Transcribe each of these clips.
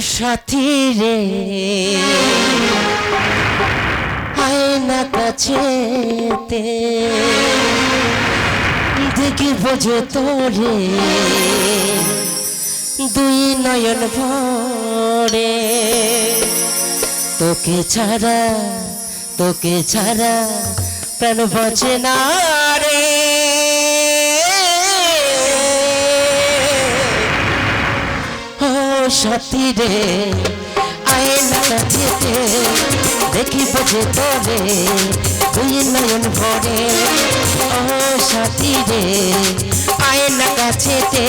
সাথী রে। আয়না কাছেতে দেখি বোঝে তোরে। দুই নয়ন ভরে। তোকে ছাড়া তোকে ছাড়া প্রাণ বাঁচে না। সাথী রে আয়না কাছেতে দেখি বোঝে তোরে দুই নয়ন ভরে। ও সাথী রে আয়না কাছেতে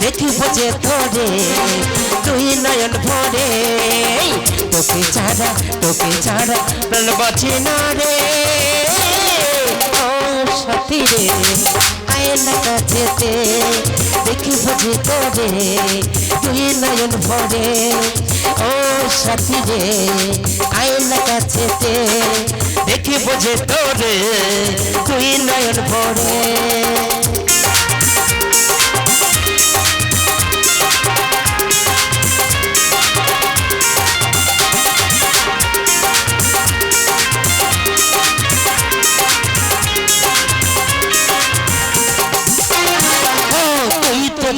দেখি বোঝে তোরে দুই নয়ন ভরে। তোকে ছাড়া তোকে ছাড়া প্রাণ বাঁচে না রে। ও সাথী রে আয়না কাছেতে দেখি বুঝি তোরে? তুই নয়ন ভরে, ও সাথী রে, আয়না কাছেতে দেখি বুঝে তোরে? তুই নয়ন ভরে।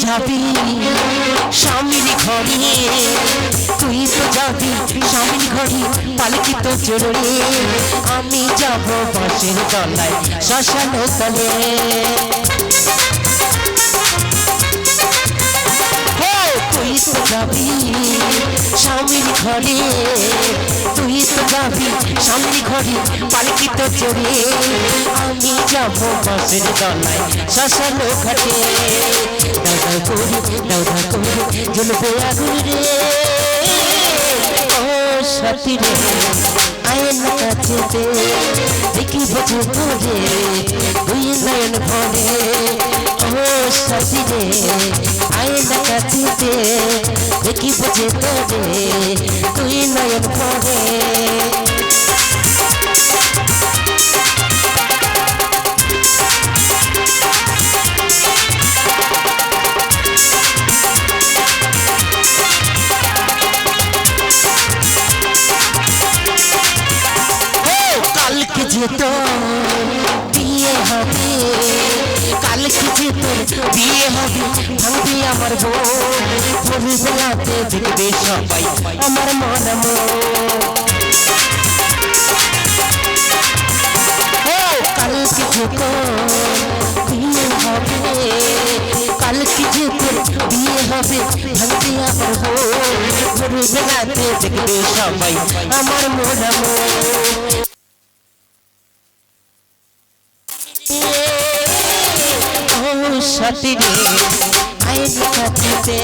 যাবি স্বামীর ঘরে তুই তো যাবি স্বামীর ঘরে তো জরুরি। আমি যাব বাসের তলায়, শ্মশান তলে। তুই তো যাবি স্বামীর ঘরে তো যাবি স্বামীর ঘরে পালকি তো চড়ে আমি যাব বাসের তলায়, শ্মশান ঘাটে। দাদা করে দাদা করে জ্বলবে আগুন রে। ও সাথী রে, আয়না কাছেতে দেখি বোঝে তোরে দুই নয়ন ভরে। ও সাথী রে, আয়না কাছেতে দেখি বোঝে তোরে দুই নয়ন ও কালকে যেত বিয়ে হবে কালকে যেত বিয়ে হবে ভাঙবি আমার বউ ভোর বেলাতে দেখবে সবাই আমার মন ও কালকে যেত বিয়ে হবে কালকে যেত বিয়ে হবে ভাঙবি আমার ভোর দেখবে সবাই আমার মন ও সাথী রে। আইন কাটিতে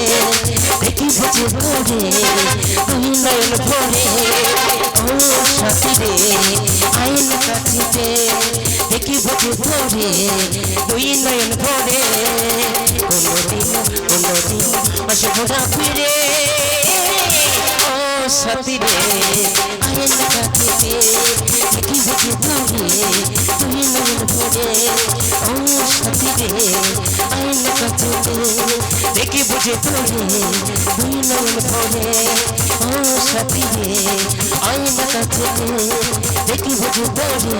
দেখি বুঝে করে তুই নয়ন ভরে ও সাথী আইন কাটিতে দেখি বুঝে করে তুই নয়ন ভরে কোনদিন কোনদিন না ফিরে ও সাথী আইন কাটিতে দেখি বুঝে করে তুই নয়ন ভরে ও রে আইন কাটিতে দেখি বুঝে তোরে দুই নয়ন ভরে ও সাথী রে আইন কাটিতে দেখি বুঝে তোরে